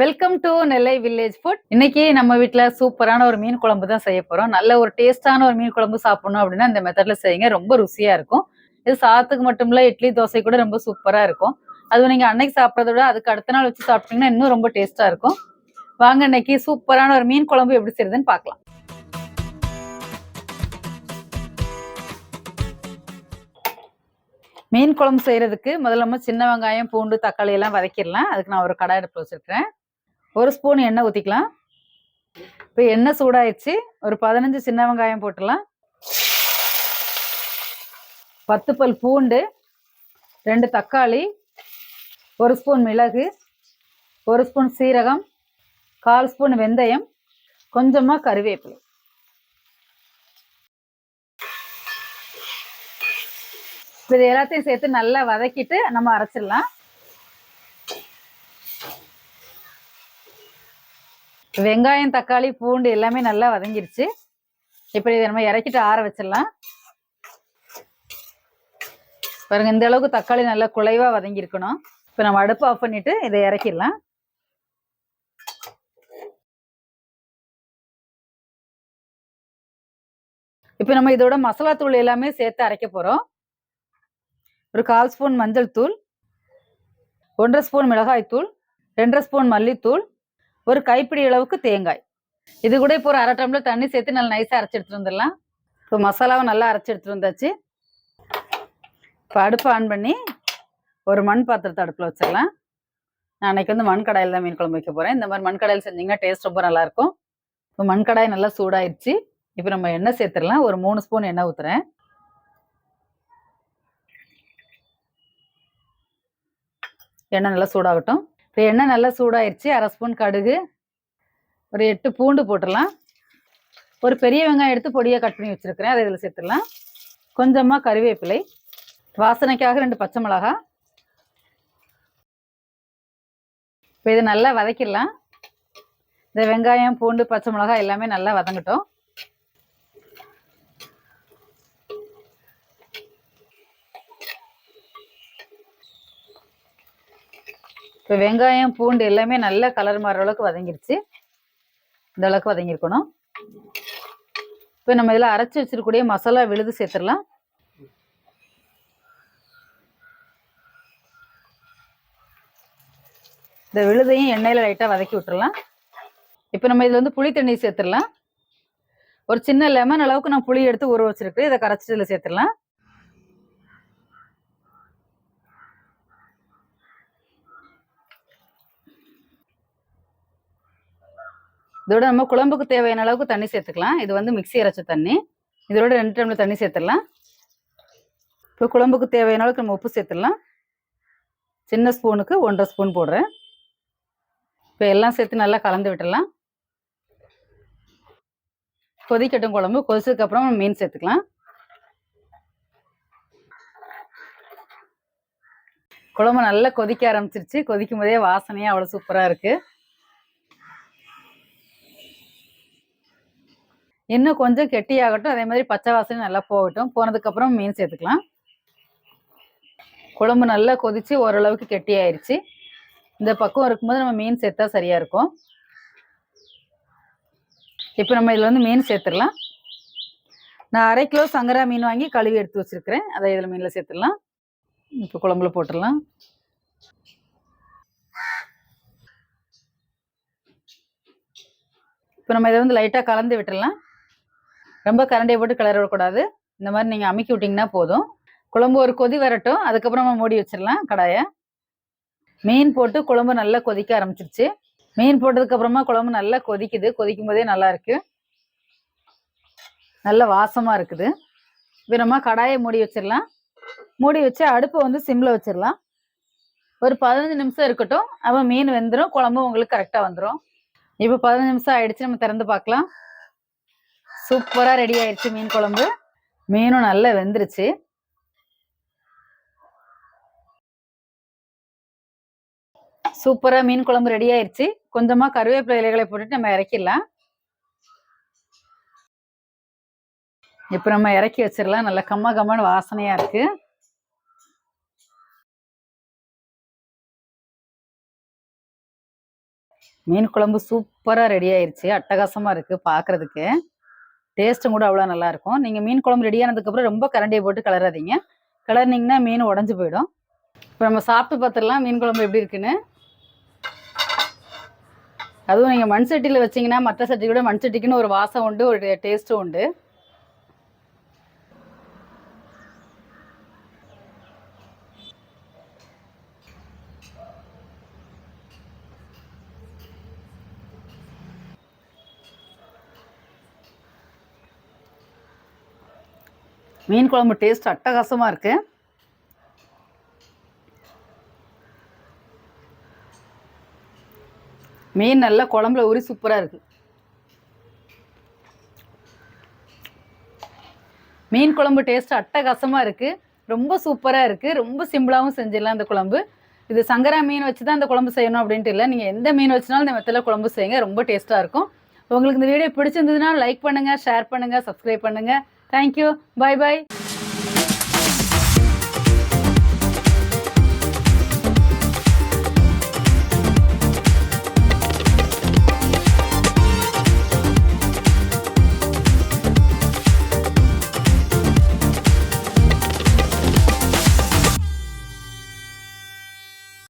Welcome to Nellai village food இன்னைக்கு நம்ம வீட்டில் சூப்பரான ஒரு மீன் குழம்பு தான் செய்ய போகிறோம் நல்ல ஒரு டேஸ்டான ஒரு மீன் குழம்பு சாப்பிடணும் அப்படின்னா இந்த மெத்தடில் செய்யுங்க. ரொம்ப ருசியாக இருக்கும். இது சாதத்துக்கு மட்டும் இல்லை இட்லி தோசை கூட ரொம்ப சூப்பராக இருக்கும். அதுவும் நீங்கள் அன்னைக்கு சாப்பிட்றத விட அதுக்கு அடுத்த நாள் வச்சு சாப்பிட்டீங்கன்னா இன்னும் ரொம்ப டேஸ்ட்டாக இருக்கும். வாங்க இன்னைக்கு சூப்பரான ஒரு மீன் குழம்பு எப்படி செய்யுதுன்னு பார்க்கலாம். மீன் குழம்பு செய்யறதுக்கு முதல்ல நம்ம சின்ன வெங்காயம் பூண்டு தக்காளி எல்லாம் வதக்கிடலாம். அதுக்கு நான் ஒரு கடாய் எடுப்பு வச்சிருக்கிறேன். ஒரு ஸ்பூன் எண்ணெய் ஊற்றிக்கலாம் இப்போ எண்ணெய் சூடாயிடுச்சு. ஒரு பதினஞ்சு சின்ன வெங்காயம் போட்டுடலாம். பத்து பல் பூண்டு ரெண்டு தக்காளி ஒரு ஸ்பூன் மிளகு ஒரு ஸ்பூன் சீரகம் கால் ஸ்பூன் வெந்தயம் கொஞ்சமாக கருவேப்பிலை. இது எல்லாத்தையும் சேர்த்து நல்லா வதக்கிட்டு நம்ம அரைச்சிடலாம். வெங்காயம் தக்காளி பூண்டு எல்லாமே நல்லா வதங்கிருச்சு. இப்போ இதை நம்ம இறக்கிட்டு ஆற வச்சிடலாம். பாருங்க இந்த அளவுக்கு தக்காளி நல்லா குலைவாக வதங்கியிருக்கணும். இப்போ நம்ம அடுப்பு ஆஃப் பண்ணிட்டு இதை இறக்கிடலாம். இப்போ நம்ம இதோட மசாலா தூள் எல்லாமே சேர்த்து அரைக்க போகிறோம் ஒரு கால் ஸ்பூன் மஞ்சள் தூள் ஒன்றரை ஸ்பூன் மிளகாய் தூள் ரெண்டரை ஸ்பூன் மல்லித்தூள் ஒரு கைப்பிடி அளவுக்கு தேங்காய். இது கூட இப்போ ஒரு அரை டம்ளர் தண்ணி சேர்த்து நல்லா நைஸாக அரைச்சி எடுத்துட்டு வந்துடலாம். இப்போ மசாலாவை நல்லா அரைச்சி எடுத்துட்டு வந்தாச்சு. இப்போ அடுப்பு ஆன் பண்ணி ஒரு மண் பாத்திரத்தை அடுப்பில் வச்சிடலாம். நான் அன்றைக்கி வந்து மண் கடாயில் தான் மீன் குழம்பு வைக்க போகிறேன் இந்த மாதிரி மண் கடாயில் செஞ்சிங்கன்னா டேஸ்ட் ரொம்ப நல்லாயிருக்கும் இப்போ மண் கடாய் நல்லா சூடாயிருச்சு. இப்போ நம்ம எண்ணெய் சேர்த்துடலாம். ஒரு மூணு ஸ்பூன் எண்ணெய் ஊற்றுறேன் எண்ணெய் நல்லா சூடாகட்டும். இப்போ எண்ணெய் நல்லா சூடாயிருச்சு அரை ஸ்பூன் கடுகு ஒரு எட்டு பூண்டு போட்டுடலாம். ஒரு பெரிய வெங்காயம் எடுத்து பொடியாக கட் பண்ணி வச்சுருக்கிறேன் அதை இதில் சேர்த்துடலாம். கொஞ்சமாக கருவேப்பிலை வாசனைக்காக ரெண்டு பச்சை மிளகா. இப்போ இதை நல்லா வதக்கிடலாம். இந்த வெங்காயம் பூண்டு பச்சை மிளகாய் எல்லாமே நல்லா வதங்கட்டும். இப்போ வெங்காயம் பூண்டு எல்லாமே நல்ல கலர் மாற அளவுக்கு வதங்கிருச்சு. இந்த அளவுக்கு வதங்கியிருக்கணும். இப்போ நம்ம இதில் அரைச்சி வச்சிருக்கூடிய மசாலா விழுது சேர்த்துடலாம். இந்த விழுதையும் எண்ணெயில் லைட்டாக வதக்கி விட்டுடலாம். இப்போ நம்ம இதில் வந்து புளி தண்ணி சேர்த்துடலாம். ஒரு சின்ன லெமன் அளவுக்கு நான் புளி எடுத்து ஊற வச்சிருக்கேன் இதை கரைச்சி இதில் சேர்த்துடலாம். இதோட நம்ம குழம்புக்கு தேவையான அளவுக்கு தண்ணி சேர்த்துக்கலாம். இது வந்து மிக்சி அரைச்ச தண்ணி. இதோட ரெண்டு டம்ளர் தண்ணி சேர்த்துடலாம். இப்போ குழம்புக்கு தேவையான அளவுக்கு நம்ம உப்பு சேர்த்துடலாம். சின்ன ஸ்பூனுக்கு ஒன்றரை ஸ்பூன் போடுறேன். இப்போ எல்லாம் சேர்த்து நல்லா கலந்து விட்டுடலாம். கொதிக்கட்டும் குழம்பு. கொதிச்சதுக்கு அப்புறம் நம்ம மீன் சேர்த்துக்கலாம். குழம்பு நல்லா கொதிக்க ஆரம்பிச்சிருச்சு. கொதிக்கும் போதே வாசனையே அவ்வளோ சூப்பராக இருக்குது இன்னும் கொஞ்சம் கெட்டியாகட்டும் அதே மாதிரி பச்சை வாசனை நல்லா போகட்டும். போனதுக்கப்புறம் மீன் சேர்த்துக்கலாம். குழம்பு நல்லா கொதிச்சு ஓரளவுக்கு கெட்டியாயிருச்சு. இந்த பக்கம் இருக்கும்போது நம்ம மீன் சேர்த்தா சரியா இருக்கும். இப்போ நம்ம இதில் வந்து மீன் சேர்த்துடலாம். நான் அரை கிலோ சங்கரா மீன் வாங்கி கழுவி எடுத்து வச்சிருக்கிறேன். அதை இதில் மீனில் சேர்த்துடலாம். இப்போ குழம்புல போட்டுடலாம். இப்போ நம்ம இதை வந்து லைட்டாக கலந்து விட்டுடலாம். ரொம்ப கரண்டியை போட்டு கிளற விடக்கூடாது இந்த மாதிரி நீங்கள் அமுக்கி விட்டிங்கன்னா போதும். குழம்பு ஒரு கொதி வரட்டும். அதுக்கப்புறம் நம்ம மூடி வச்சிடலாம் கடாயை. மீன் போட்டு குழம்பு நல்லா கொதிக்க ஆரம்பிச்சிருச்சு. மீன் போட்டதுக்கப்புறமா குழம்பு நல்லா கொதிக்குது. கொதிக்கும் போதே நல்லா இருக்கு. நல்ல வாசமாக இருக்குது. இப்போ நம்ம கடாயை மூடி வச்சிடலாம். மூடி வச்சு அடுப்பை வந்து சிம்மில் வச்சிடலாம். ஒரு பதினஞ்சு நிமிஷம் இருக்கட்டும். அப்போ மீன் வெந்துடும் குழம்பு உங்களுக்கு கரெக்டாக வந்துடும் இப்போ பதினஞ்சு நிமிஷம் ஆயிடுச்சு. நம்ம திறந்து பார்க்கலாம். சூப்பராக ரெடி ஆயிடுச்சு மீன் குழம்பு. மீனும் நல்லா வெந்துருச்சு. சூப்பரா மீன் குழம்பு ரெடி ஆயிருச்சு. கொஞ்சமா கருவேப்பிலை இலைகளை போட்டுட்டு நம்ம இறக்கிடலாம். இப்போ நம்ம இறக்கி வச்சிடலாம். நல்லா கம்ம கம்மன்னு வாசனையா இருக்கு. மீன் குழம்பு சூப்பராக ரெடி ஆயிருச்சு. அட்டகாசமாக இருக்குது பார்க்குறதுக்கு டேஸ்ட்டும் கூட அவ்வளோ நல்லா இருக்கும் நீங்கள் மீன் குழம்பு ரெடி ஆனதுக்கப்புறம் ரொம்ப கரண்டியை போட்டு கலராதீங்க. கலர்னிங்கன்னா மீன் உடஞ்சி போயிடும். இப்போ நம்ம சாப்பிட்டு பார்த்துடலாம் மீன் குழம்பு எப்படி இருக்குன்னு. அதுவும் நீங்கள் மண் சட்டியில் வச்சிங்கன்னா மற்ற சட்டி கூட மண் சட்டிக்குன்னு ஒரு வாசம் உண்டு ஒரு டேஸ்ட்டும் உண்டு. மீன் குழம்பு டேஸ்ட் அட்டகாசமாக இருக்கு. மீன் நல்லா குழம்புல ஊறி சூப்பராக இருக்கு. மீன் குழம்பு டேஸ்ட் அட்டகாசமாக இருக்கு. ரொம்ப சூப்பராக இருக்கு. ரொம்ப சிம்பிளாகவும் செஞ்சிடலாம் இந்த குழம்பு. இது சங்கரா மீன் வச்சு தான் இந்த குழம்பு செய்யணும் அப்படின்ட்டு இல்லை. நீங்கள் எந்த மீன் வச்சுனாலும் இந்த மெத்தில் குழம்பு செய்யுங்க. ரொம்ப டேஸ்ட்டாக இருக்கும். உங்களுக்கு இந்த வீடியோ பிடிச்சிருந்ததுன்னா லைக் பண்ணுங்கள் ஷேர் பண்ணுங்கள் சப்ஸ்கிரைப் பண்ணுங்கள் Thank you. Bye bye.